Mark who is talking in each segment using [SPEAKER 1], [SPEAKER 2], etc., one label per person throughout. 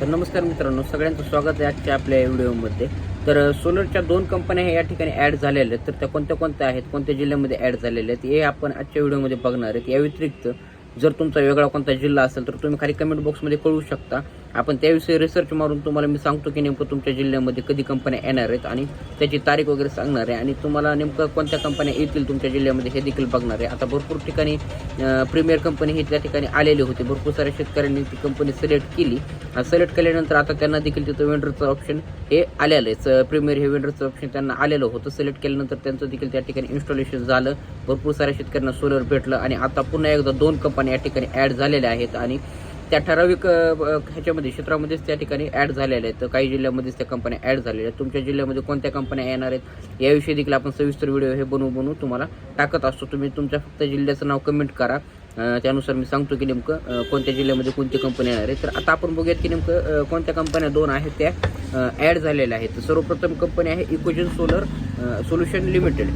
[SPEAKER 1] तर नमस्कार मित्रांनो सगळ्यांचं स्वागत आहे आजच्या आपल्या व्हिडिओमध्ये तर सोलरच्या दोन कंपन्या ह्या या ठिकाणी ॲड झालेल्या आहेत. तर त्या कोणत्या कोणत्या आहेत कोणत्या जिल्ह्यामध्ये ॲड झालेल्या आहेत हे आपण आजच्या व्हिडिओमध्ये बघणार आहेत. या व्यतिरिक्त जर तुमचा वेगळा कोणता जिल्हा असेल तर तुम्ही खाली कमेंट बॉक्समध्ये कळवू शकता. आपण त्याविषयी रिसर्च मारून तुम्हाला मी सांगतो की नेमकं तुमच्या जिल्ह्यामध्ये कधी कंपन्या येणार आहेत आणि त्याची तारीख वगैरे सांगणार आहे. आणि तुम्हाला नेमकं कोणत्या कंपन्या येतील तुमच्या जिल्ह्यामध्ये हे देखील बघणार आहे. आता भरपूर ठिकाणी प्रीमियर कंपनी ही त्या ठिकाणी आलेली होती. भरपूर साऱ्या शेतकऱ्यांनी ती कंपनी सिलेक्ट केली. सिलेक्ट केल्यानंतर आता त्यांना देखील तिथं वेंडरचं ऑप्शन हे आलेलं आहे. प्रीमियर हे वेंडरचं ऑप्शन त्यांना आलेलं होतं. सिलेक्ट केल्यानंतर त्यांचं देखील त्या ठिकाणी इन्स्टॉलेशन झालं. भरपूर साऱ्या शेतकऱ्यांना सोलर भेटलं. आणि आता पुन्हा एकदा दोन कंपन्या या ठिकाणी ॲड झालेल्या आहेत. आणि त्या ठराविक ह्याच्यामध्ये क्षेत्रामध्येच त्या ठिकाणी ॲड झालेल्या आहेत. तर काही जिल्ह्यामध्येच त्या कंपन्या ॲड झालेल्या आहेत. तुमच्या जिल्ह्यामध्ये कोणत्या कंपन्या येणार आहेत याविषयी देखील आपण सविस्तर व्हिडिओ हे बनवू बनवू तुम्हाला टाकत असतो. तुम्ही तुमच्या फक्त जिल्ह्याचं नाव कमेंट करा. त्यानुसार मी सांगतो की नेमकं कोणत्या जिल्ह्यामध्ये कोणती कंपनी येणार आहे. तर आता आपण बघूयात की नेमकं कोणत्या कंपन्या दोन आहेत त्या ॲड झालेल्या आहेत. सर्वप्रथम कंपनी आहे इकोजन सोलर सोल्युशन लिमिटेड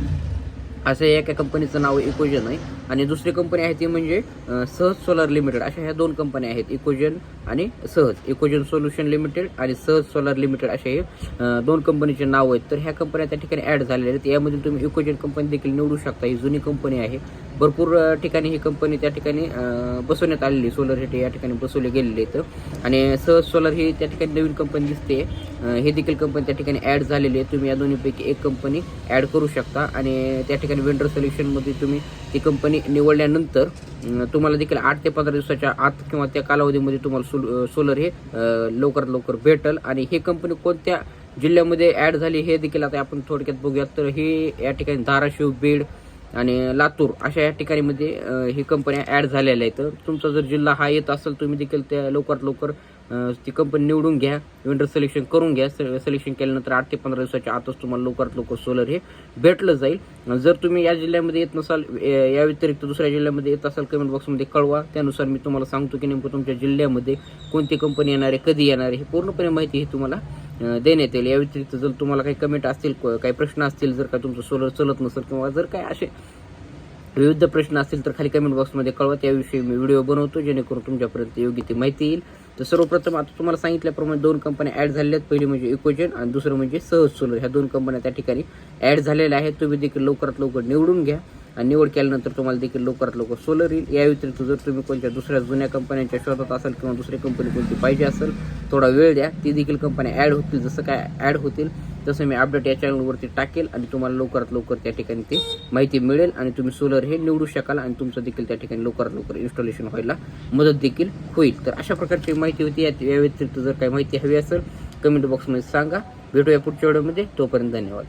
[SPEAKER 1] असं एका कंपनीचं नाव इकोजन आहे. आणि दुसरी कंपनी आहे ती म्हणजे सहज सोलर लिमिटेड अशा ह्या दोन कंपन्या आहेत इकोजन आणि सहज. इकोजन सोल्युशन लिमिटेड आणि सहज सोलर लिमिटेड असे हे दोन कंपनीचे नाव आहेत. तर ह्या कंपन्या त्या ठिकाणी ॲड झालेल्या आहेत. यामधील तुम्ही इकोजन कंपनी देखील निवडू शकता. ही जुनी कंपनी आहे. भरपूर ठिकाणी ही कंपनी त्या ठिकाणी बसवण्यात आलेली सोलर हे या ठिकाणी बसवले गेलेले आहेत. आणि सहज सोलर ही त्या ठिकाणी नवीन कंपनी दिसते. हे देखील कंपनी त्या ठिकाणी ॲड झालेली आहे तुम्ही या दोन्हीपैकी एक कंपनी ॲड करू शकता. आणि त्या ठिकाणी वेंडर सोल्युशनमध्ये तुम्ही ती कंपनी निवडल्यानंतर तुम्हाला देखील आठ ते पंधरा दिवसाच्या आत किंवा त्या कालावधीमध्ये तुम्हाला सोल सोलर हे लवकरात लवकर भेटल. आणि ही कंपनी कोणत्या जिल्ह्यामध्ये ॲड झाली हे देखील आता आपण थोडक्यात बघूयात. तर ही या ठिकाणी धाराशिव बीड आणि लातूर अशा या ठिकाणीमध्ये ही कंपन्या ॲड झालेल्या आहेत. तर तुमचा जर जिल्हा हा येत असेल तुम्ही देखील त्या लवकरात लवकर ती कंपनी निवडून घ्या. विंडर सिलेक्शन करून घ्या. सिलेक्शन केल्यानंतर आठ ते पंधरा दिवसाच्या आतच तुम्हाला लवकरात लवकर सोलर हे भेटलं जाईल. जर तुम्ही या जिल्ह्यामध्ये येत नसाल या या व्यतिरिक्त दुसऱ्या जिल्ह्यामध्ये येत असाल कमेंट बॉक्समध्ये कळवा. त्यानुसार मी तुम्हाला सांगतो की नेमकं तुमच्या जिल्ह्यामध्ये कोणती कंपनी येणार आहे कधी येणार आहे हे पूर्णपणे माहिती ही तुम्हाला देण्यात येईल. या व्यतिरिक्त जर तुम्हाला काही कमेंट असतील क- काही प्रश्न असतील जर का तुमचं सोलर चलत नसेल किंवा जर काय असे विविध प्रश्न असतील तर खाली कमेंट बॉक्समध्ये कळवा. त्याविषयी मी व्हिडिओ बनवतो जेणेकरून तुमच्यापर्यंत योग्य ती माहिती येईल. तर सर्वप्रथम आता तुम्हाला सांगितल्याप्रमाणे दोन कंपन्या ॲड झालेल्या आहेत. पहिली म्हणजे इकोजन आणि दुसरं म्हणजे सहज सोलर ह्या दोन कंपन्या त्या ठिकाणी ॲड झालेल्या आहेत. तुम्ही देखील लवकरात लवकर निवडून घ्या. आणि निवड केल्यानंतर तुम्हाला देखील लवकरात लवकर सोलर येईल. या व्यतिरिक्त जर तुम्ही कोणत्या दुसऱ्या जुन्या कंपन्यांच्या शोधात असाल किंवा दुसरी कंपनी कोणती पाहिजे असेल थोडा वेळ द्या. ती देखील कंपन्या ॲड होतील. जसं काय ॲड होतील तसं मी अपडेट या चॅनलवरती टाकेल आणि तुम्हाला लवकरात लवकर त्या ठिकाणी ते माहिती मिळेल आणि तुम्ही सोलर हे निवडू शकाल आणि तुमचं देखील त्या ठिकाणी लवकरात लवकर इन्स्टॉलेशन व्हायला मदत देखील होईल. तर अशा प्रकारची माहिती होती. या या व्यतिरिक्त जर काही माहिती हवी असेल कमेंट बॉक्समध्ये सांगा. भेटूया पुढच्या व्हिडिओमध्ये तोपर्यंत धन्यवाद.